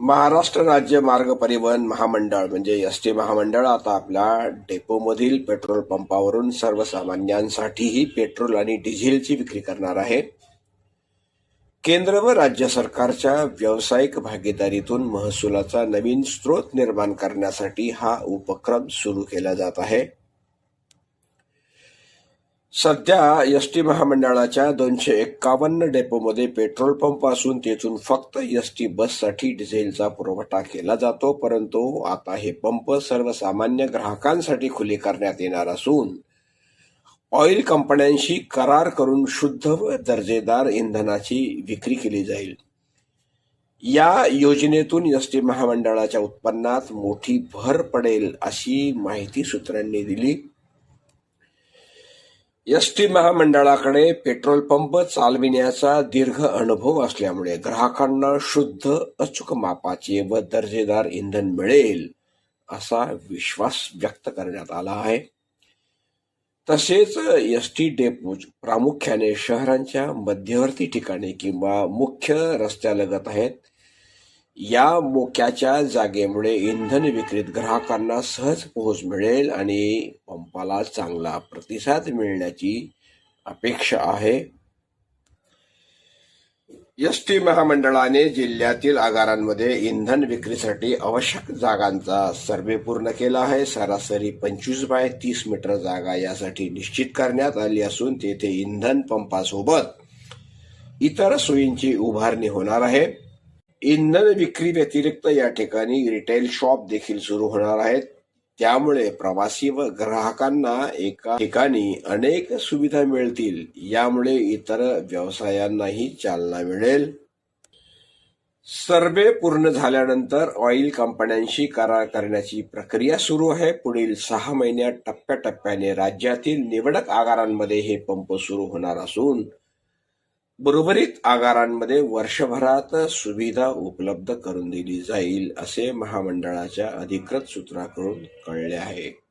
महाराष्ट्र राज्य मार्ग परिवहन महामंडळ म्हणजे एस टी महामंडळ आता आपल्या डेपोमधील पेट्रोल पंपावरून सर्वसामान्यांसाठीही पेट्रोल आणि डिझेलची विक्री करणार आहे. केंद्र व राज्य सरकारच्या व्यावसायिक भागीदारीतून महसुलाचा नवीन स्रोत निर्माण करण्यासाठी हा उपक्रम सुरू केला जात आहे. सध्या एस टी महामंडळाच्या दोनशे एक्कावन्न डेपोमध्ये पेट्रोल पंप असून तेथून फक्त एस टी बससाठी डिझेलचा पुरवठा केला जातो परंतु आता हे पंप सर्वसामान्य ग्राहकांसाठी खुले करण्यात येणार असून ऑइल कंपन्यांशी करार करून शुद्ध व दर्जेदार इंधनाची विक्री केली जाईल. या योजनेतून एस टी महामंडळाच्या उत्पन्नात मोठी भर पडेल अशी माहिती सूत्रांनी दिली. एस टी महामंडळाकडे पेट्रोल पंप चालविण्याचा दीर्घ अनुभव असल्यामुळे ग्राहकांना शुद्ध अचूक मापाचे व दर्जेदार इंधन मिळेल असा विश्वास व्यक्त करण्यात आला आहे. तसेच एस टी डेपो प्रामुख्याने शहरांच्या मध्यवर्ती ठिकाणी किंवा मुख्य रस्त्यालगत आहेत. या मोक्याच्या जागेमुळे इंधन विक्रीत ग्राहकांना सहज पोहोच मिळेल आणि पंपाला चांगला प्रतिसाद मिळण्याची अपेक्षा आहे. एस टी महामंडळाने जिल्ह्यातील आगारांमध्ये इंधन विक्रीसाठी आवश्यक जागांचा सर्वे पूर्ण केला आहे. सरासरी पंचवीस बाय तीस मीटर जागा यासाठी निश्चित करण्यात आली असून तेथे इंधन पंपासोबत इतर सोयींची उभारणी होणार आहे. इंधन विक्री व्यतिरिक्त या ठिकाणी रिटेल शॉप देखील सुरू होणार आहेत. त्यामुळे प्रवासी व ग्राहकांना एका ठिकाणी अनेक सुविधा मिळतील. यामुळे इतर व्यवसायांनाही चालना मिळेल. सर्वे पूर्ण झाल्यानंतर ऑइल कंपन्यांशी करार करण्याची प्रक्रिया सुरू आहे. पुढील सहा महिन्यात टप्प्याटप्प्याने राज्यातील निवडक आगारांमध्ये हे पंप सुरू होणार असून उर्वरित आगारांमध्ये वर्षभरात सुविधा उपलब्ध करून दिली जाईल असे महामंडळाच्या अधिकृत सूत्राकडून कळले आहे.